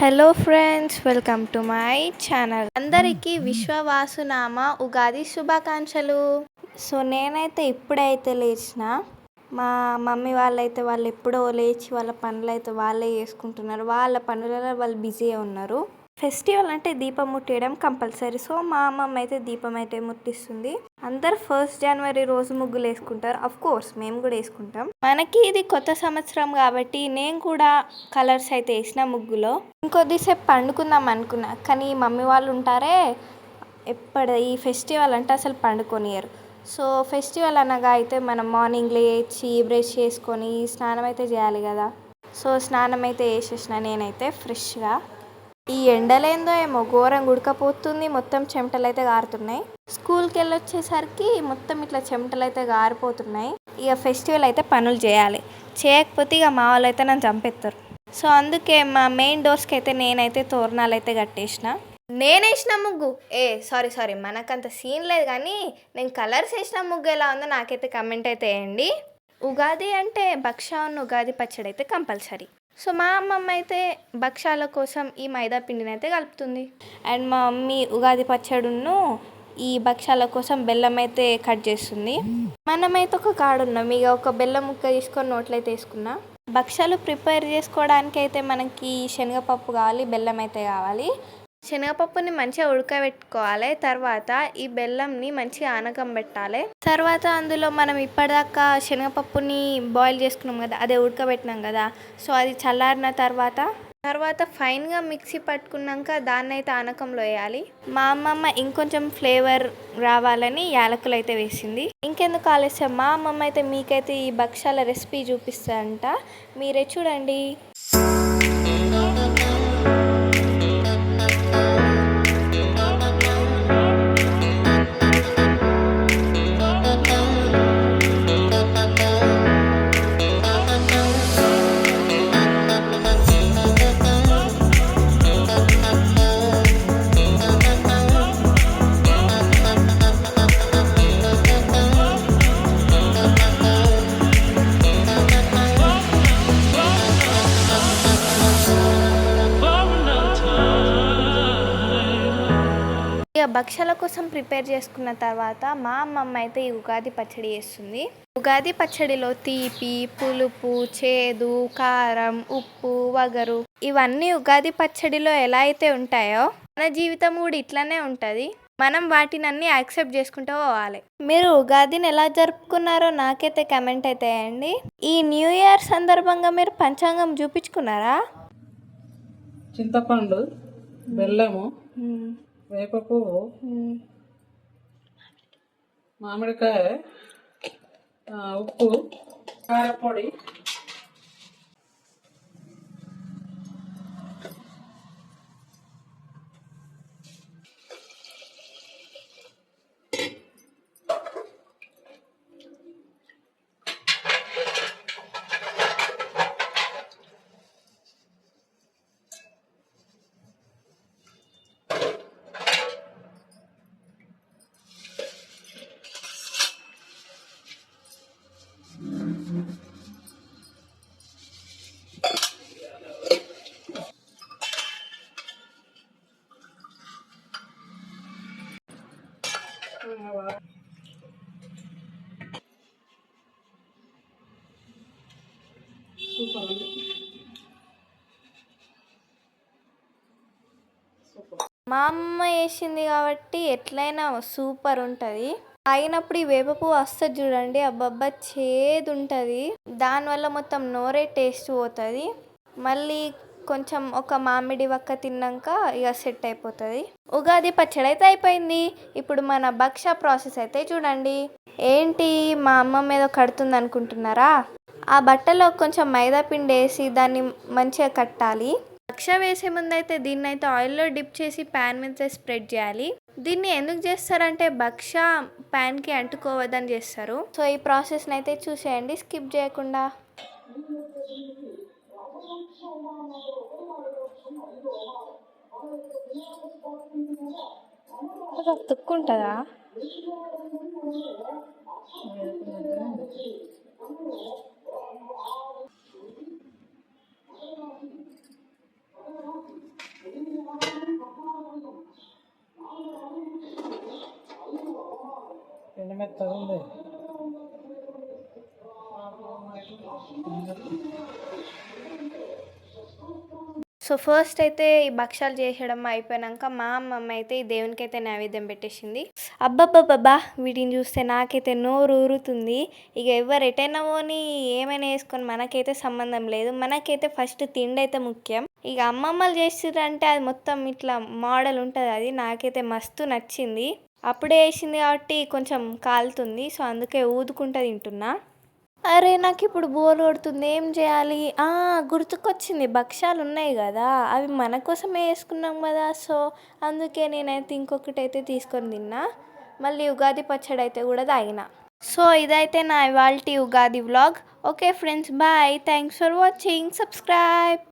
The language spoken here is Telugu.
Hello friends welcome to my channel అందరికీ విశ్వవాసునామ ఉగాది శుభాకాంక్షలు. సో నేనైతే ఇప్పుడైతే లేచిన. మా మమ్మీ వాళ్ళైతే వాళ్ళు ఎప్పుడో లేచి వాళ్ళ పనులు అయితే వాళ్ళే చేసుకుంటున్నారు. వాళ్ళ పనులలో వాళ్ళు బిజీ ఉన్నారు. ఫెస్టివల్ అంటే దీపం ముట్టేయడం కంపల్సరీ. సో మా అమ్మమ్మ అయితే దీపం అయితే ముట్టిస్తుంది. అందరు ఫస్ట్ జనవరి రోజు ముగ్గులు వేసుకుంటారు. అఫ్ కోర్స్ మేము కూడా వేసుకుంటాం. మనకి ఇది కొత్త సంవత్సరం కాబట్టి నేను కూడా కలర్స్ అయితే వేసిన ముగ్గులో. ఇంకొద్దిసేపు పండుకుందాం అనుకున్నా. కానీ మమ్మీ వాళ్ళు ఉంటారే ఎప్పటి ఈ ఫెస్టివల్ అంటే అసలు పండుకొనియరు. సో ఫెస్టివల్ అనగా అయితే మనం మార్నింగ్ లేచి బ్రష్ చేసుకొని స్నానం అయితే చేయాలి కదా. సో స్నానం అయితే వేసేసిన నేనైతే ఫ్రెష్గా. ఈ ఎండలేందో ఏమో ఘోరంగా ఉడకపోతుంది మొత్తం చెమటలు అయితే గారుతున్నాయి. స్కూల్కి వెళ్ళొచ్చేసరికి మొత్తం ఇట్లా చెమటలు అయితే గారిపోతున్నాయి. ఇక ఫెస్టివల్ అయితే పనులు చేయాలి. చేయకపోతే ఇక మా వాళ్ళు అయితే నన్ను చంపేస్తారు సో అందుకే మా మెయిన్ డోర్స్కి అయితే నేనైతే తోరణాలు అయితే కట్టేసిన. నేను వేసిన ముగ్గు? ఏ సారీ సారీ మనకంత సీన్ లేదు కానీ నేను కలర్స్ వేసిన ముగ్గు ఎలా ఉందో నాకైతే కమెంట్ అయితే వేయండి. ఉగాది అంటే భక్షాన్ని ఉగాది పచ్చడి అయితే కంపల్సరీ. సో మా అమ్మమ్మ అయితే భక్షాల కోసం ఈ మైదా పిండిని అయితే కలుపుతుంది. అండ్ మా మమ్మీ ఉగాది పచ్చడును ఈ భక్షాల కోసం బెల్లం అయితే కట్ చేస్తుంది. మనమైతే ఒక కాడు ఉన్నాం. ఇక ఒక బెల్లం ముక్క తీసుకొని నోట్లయితే వేసుకున్నా. భక్షాలు ప్రిపేర్ చేసుకోవడానికి అయితే మనకి శనగపప్పు కావాలి బెల్లం అయితే కావాలి. శనగపప్పుని మంచిగా ఉడకబెట్టుకోవాలి. తర్వాత ఈ బెల్లంని మంచిగా ఆనకం పెట్టాలి. తర్వాత అందులో మనం ఇప్పటిదాకా శనగపప్పుని బాయిల్ చేసుకున్నాం కదా అదే ఉడకబెట్టినాం కదా. సో అది చల్లారిన తర్వాత తర్వాత ఫైన్గా మిక్సీ పట్టుకున్నాక దాన్ని అయితే ఆనకంలో వేయాలి. మా అమ్మమ్మ ఇంకొంచెం ఫ్లేవర్ రావాలని యాలకులు అయితే వేసింది. ఇంకెందుకు ఆలస్యం? మా అమ్మమ్మ అయితే మీకైతే ఈ భక్షాల రెసిపీ చూపిస్తారంట మీరే చూడండి. ఇక భక్షాల కోసం ప్రిపేర్ చేసుకున్న తర్వాత మా అమ్మమ్మ అయితే ఈ ఉగాది పచ్చడి చేస్తుంది. ఉగాది పచ్చడిలో తీపి పులుపు చేదు కారం ఉప్పు వగరు ఇవన్నీ ఉగాది పచ్చడిలో ఎలా అయితే ఉంటాయో మన జీవితం కూడా ఇట్లానే ఉంటుంది. మనం వాటిని అన్ని యాక్సెప్ట్ చేసుకుంటూ పోవాలి. మీరు ఉగాదిని ఎలా జరుపుకున్నారో నాకైతే కమెంట్ అయితే వేయండి ఈ న్యూ ఇయర్ సందర్భంగా మీరు పంచాంగం చూపించుకున్నారా? చింతపండు బెల్లము వేప పువ్వు మామిడికాయ ఉప్పు కారపొడి సూపర్ ఉంది మా అమ్మ వేసింది కాబట్టి ఎట్లయినా సూపర్ ఉంటుంది. అయినప్పుడు ఈ వేపపువ్వు వస్తుంది చూడండి. అబ్బబ్బా చేదు ఉంటుంది దానివల్ల మొత్తం నోరే టేస్ట్ పోతుంది. మళ్ళీ కొంచెం ఒక మామిడి వక్క తిన్నాక ఇక సెట్ అయిపోతుంది. ఉగాది పచ్చడి అయితే అయిపోయింది. ఇప్పుడు మన భక్ష ప్రాసెస్ అయితే చూడండి. ఏంటి మా అమ్మ మీద కడుతుంది అనుకుంటున్నారా? ఆ బట్టలో కొంచెం మైదా పిండి వేసి దాన్ని మంచిగా కట్టాలి. లక్ష వేసే ముందు అయితే దీన్ని అయితే ఆయిల్లో డిప్ చేసి ప్యాన్ మీద స్ప్రెడ్ చేయాలి. దీన్ని ఎందుకు చేస్తారంటే భక్ష ప్యాన్కి అంటుకోవద్దని చేస్తారు. సో ఈ ప్రాసెస్ని అయితే చూసేయండి స్కిప్ చేయకుండా. తుక్కుంటుందా? మెత్తగా సో ఫస్ట్ అయితే ఈ భక్షాలు చేసడం అయిపోయాక మా అమ్మమ్మ అయితే ఈ దేవునికి అయితే నైవేద్యం పెట్టేసింది. అబ్బబ్బబ్బబ్బా వీటిని చూస్తే నాకైతే నోరు ఊరుతుంది. ఇక ఎవరు ఎటైనా పోని ఏమైనా వేసుకొని మనకైతే సంబంధం లేదు. మనకైతే ఫస్ట్ తిండి అయితే ముఖ్యం. ఇక అమ్మమ్మలు చేసిరంటే అది మొత్తం ఇట్లా మోడల్ ఉంటుంది. అది నాకైతే మస్తు నచ్చింది. అప్పుడే వేసింది కాబట్టి కొంచెం కాలుతుంది సో అందుకే ఊదుకుంటూ తింటున్నా. అరే నాకు ఇప్పుడు బోర్ కొడుతుంది ఏం చేయాలి? ఆ, గుర్తుకొచ్చింది భక్ష్యాలు ఉన్నాయి కదా అవి మన కోసమే వేసుకున్నాం కదా సో అందుకే నేనైతే ఇంకొకటి అయితే తీసుకొని తిన్నా. మళ్ళీ ఉగాది పచ్చడి అయితే కూడా తాగిన. సో ఇదైతే నా ఇవాల్టి Ugadi vlog. Okay friends bye. Thanks for watching. Subscribe.